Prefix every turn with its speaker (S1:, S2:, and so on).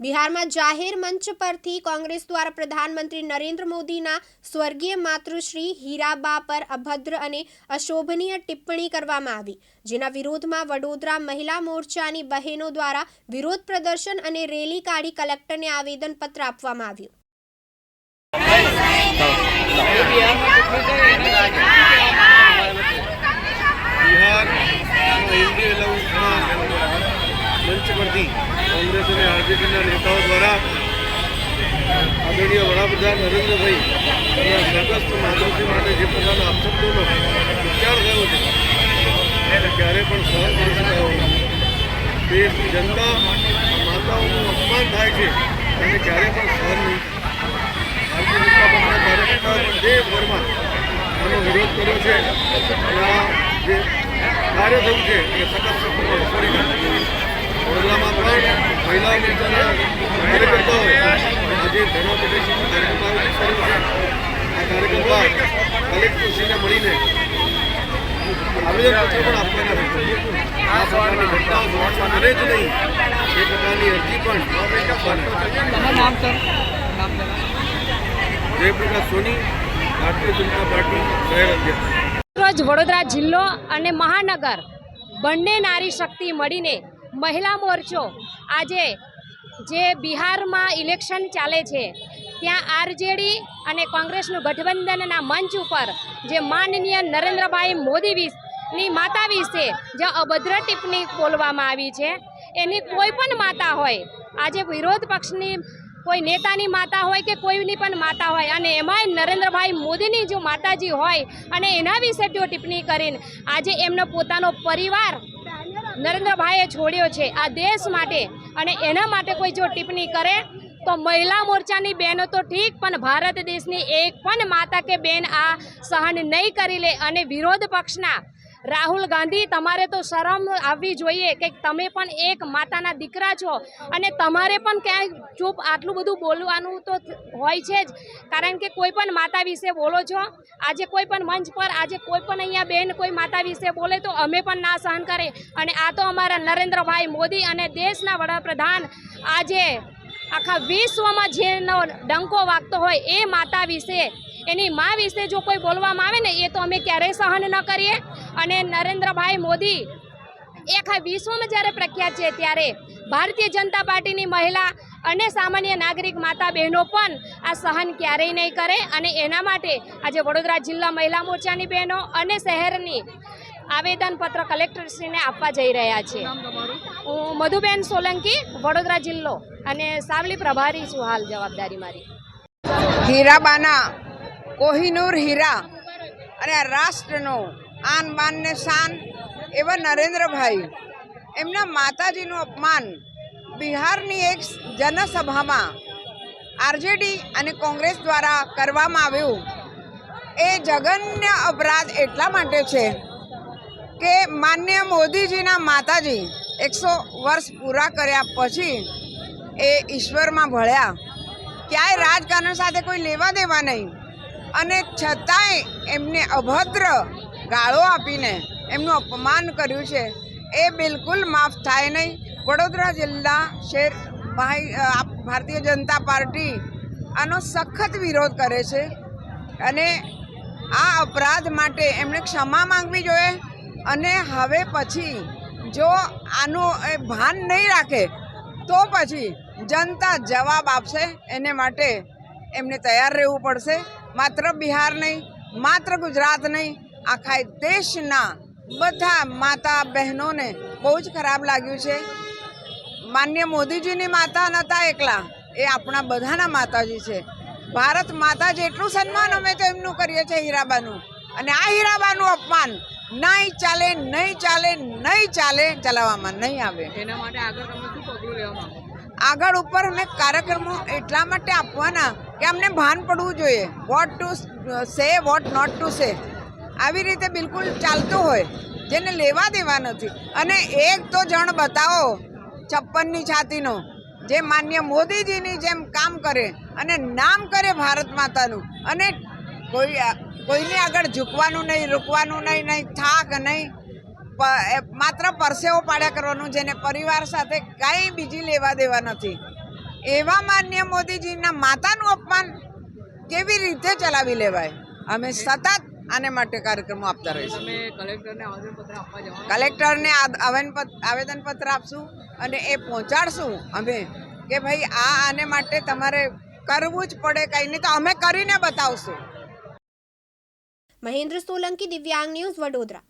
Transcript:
S1: બિહારમાં જાહેર મંચ પરથી કોંગ્રેસ દ્વારા પ્રધાનમંત્રી નરેન્દ્ર મોદીના સ્વર્ગીય માતૃશ્રી હીરાબા પર અભદ્ર અને અશોભનીય ટિપ્પણી કરવામાં આવી, જેના વિરોધમાં વડોદરા મહિલા મોરચાની બહેનો દ્વારા વિરોધ પ્રદર્શન અને રેલી કાઢી કલેક્ટરને આવેદનપત્ર આપવામાં આવ્યું
S2: બિહાર હિન્દી લવના મંચ પરથી કોંગ્રેસ આરજેડીના નેતાઓ દ્વારા આદરણીય વડાપ્રધાન નરેન્દ્રભાઈ અને સ્વર્ગસ્થ માધવજી માટે જે પોતાના અપશબ્દોનો વિચાર થયો છે, એને ક્યારે પણ સહન કરી શકાયો દેશની જનતા માતાઓનું અપમાન થાય છે અને ક્યારે પણ સહન નહીં. ભારતીય જનતા પક્ષના કાર્યકર્તાઓ પણ દેશભરમાં આનો વિરોધ કર્યો છે. અને આ જે કાર્ય થયું છે, એ વખોડી નાખ્યું વડોદરામાં પણ મહિલા મોરચાના કાર્યકર્તાઓએ આજે ધરણા પ્રદર્શનનો કાર્યક્રમ આયોજિત છે. આ કાર્યક્રમ કલેક્ટરશ્રીને મળીને આવેદનપત્ર પણ આપવાના રહેશે આ પ્રકારની ઘટનાઓ સમાજમાં બને જ નહીં. એ પ્રકારની અરજી પણ જયપ્રકાશ સોની ભારતીય જનતા પાર્ટી શહેર અધ્યક્ષ.
S3: રોજ વડોદરા જિલ્લો અને મહાનગર બંને નારી શક્તિ મળીને મહિલા મોરચો. આજે જે બિહારમાં ઇલેક્શન ચાલે છે, ત્યાં આરજેડી અને કોંગ્રેસનું ગઠબંધનના મંચ ઉપર જે માનનીય નરેન્દ્રભાઈ મોદી વિશની માતા વિશે જે અભદ્ર ટિપ્પણી બોલવામાં આવી છે, એની કોઈ પણ માતા હોય, આજે વિરોધ પક્ષની કોઈ નેતાની માતા હોય કે કોઈની પણ માતા હોય, અને એમાંય નરેન્દ્રભાઈ મોદીની જો માતાજી હોય, અને એના વિશે જો ટિપ્પણી કરીને આજે એમનો પોતાનો પરિવાર નરેન્દ્રભાઈએ છોડ્યો છે આ દેશ માટે અને એના માટે કોઈ જો ટિપ્પણી કરે તો મહિલા મોરચાની બહેનો તો ઠીક, પણ ભારત દેશની એક પણ માતા કે બેન આ સહન નહીં કરી લે અને વિરોધ પક્ષના રાહુલ ગાંધી, તમારે તો શરમ આવવી જોઈએ કે તમે પણ એક માતાના દીકરા છો અને તમારે પણ ક્યાંય ચૂપ આટલું બધું બોલવાનું તો હોય છે જ. કારણ કે કોઈ પણ માતા વિશે બોલો છો, આજે કોઈ પણ મંચ પર, આજે કોઈ પણ અહીંયા બેન કોઈ માતા વિશે બોલે તો અમે પણ ના સહન કરે. અને આ તો અમારા નરેન્દ્રભાઈ મોદી અને દેશના વડાપ્રધાન આજે આખા વિશ્વમાં જેનો ડંકો વાગતો હોય એ માતા વિશે એની મા વિશે જો કોઈ બોલવામાં આવે ને એ તો અમે ક્યારેય સહન ન કરીએ. અને નરેન્દ્રભાઈ મોદી એ આખા વિશ્વમાં જ્યારે પ્રખ્યાત છે ત્યારે ભારતીય જનતા પાર્ટીની મહિલા અને સામાન્ય નાગરિક માતા બહેનો પણ આ સહન ક્યારેય નહીં કરે. અને એના માટે આજે વડોદરા જિલ્લા મહિલા મોરચાની બહેનો અને શહેરની આવેદનપત્ર કલેક્ટરશ્રીને આપવા જઈ રહ્યા છે. હું મધુબેન સોલંકી વડોદરા જિલ્લો. અને સાવલી પ્રભારી છું હાલ જવાબદારી મારી.
S4: હીરાબાના કોહિનૂર હીરા અને આ રાષ્ટ્રનો આન બાન ને શાન એવા નરેન્દ્રભાઈ, એમના માતાજીનું અપમાન બિહારની એક જનસભામાં આરજેડી અને કોંગ્રેસ દ્વારા કરવામાં આવ્યું. એ જઘન્ય અપરાધ એટલા માટે છે કે માન્ય મોદીજીના માતાજી એકસો વર્ષ પૂરા કર્યા પછી એ ઈશ્વરમાં ભળ્યા. ક્યાંય રાજકારણ સાથે કોઈ લેવા દેવા નહીં. અને છતાંય એમને અભદ્ર ગાળો આપીને એમનું અપમાન કર્યું છે. એ બિલકુલ માફ થાય નહીં. વડોદરા જિલ્લા શેર ભારતીય જનતા પાર્ટી આનો સખત વિરોધ કરે છે અને આ અપરાધ માટે એમણે ક્ષમા માંગવી જોઈએ અને હવે પછી જો આનું એ ભાન નહીં રાખે તો પછી જનતા જવાબ આપશે. એને માટે એમને તૈયાર રહેવું પડશે. માત્ર બિહાર નહીં માત્ર ગુજરાત નહીં આખા દેશના બધા માતા બહેનોને બહુ જ ખરાબ લાગ્યું છે. માન્ય મોદીજીની માતા નહોતા એકલા એ આપણા બધાના માતાજી છે. ભારત માતા જેટલું સન્માન અમે તો એમનું કરીએ છીએ હીરાબાનું. અને આ હીરાબાનું અપમાન નહીં ચાલે નહીં ચાલે નહીં ચાલે ચલાવવામાં નહીં આવે.
S5: એના માટે આગળ તમે શું પગલું લેવા
S4: આગળ ઉપર અમે કાર્યક્રમો એટલા માટે આપવાના કે અમને ભાન પડવું જોઈએ. What to say what not to say આવી રીતે બિલકુલ ચાલતું હોય, જેને લેવા દેવા નથી. અને એક તો જણ બતાવો, છપ્પનની છાતીનો, જે માન્ય મોદીજીની જેમ કામ કરે અને નામ કરે ભારત માતાનું. અને કોઈ કોઈને આગળ ઝૂકવાનું નહીં, રૂકવાનું નહીં નહીં, થાક નહીં. માત્ર પરસેવો પાડ્યા કરવાનું, જેને પરિવાર સાથે કાંઈ બીજી લેવા દેવા નથી. એવા માન્ય મોદીજીના માતાનું અપમાન કેવી રીતે ચલાવી લેવાય? અમે સતત આને માટે કાર્યક્રમો આપતા રહીશું.
S5: કલેક્ટરને આવેદનપત્ર આપવા જવાના?
S4: કલેક્ટરને આ- આવેદનપત- આવેદનપત્ર આપશું અને એ પહોંચાડશું અમે કે ભાઈ આ આને માટે તમારે કરવું જ પડે કંઈ નહીં તો અમે કરીને બતાવશું.
S1: મહેન્દ્ર સોલંકી દિવ્યાંગ ન્યૂઝ વડોદરા.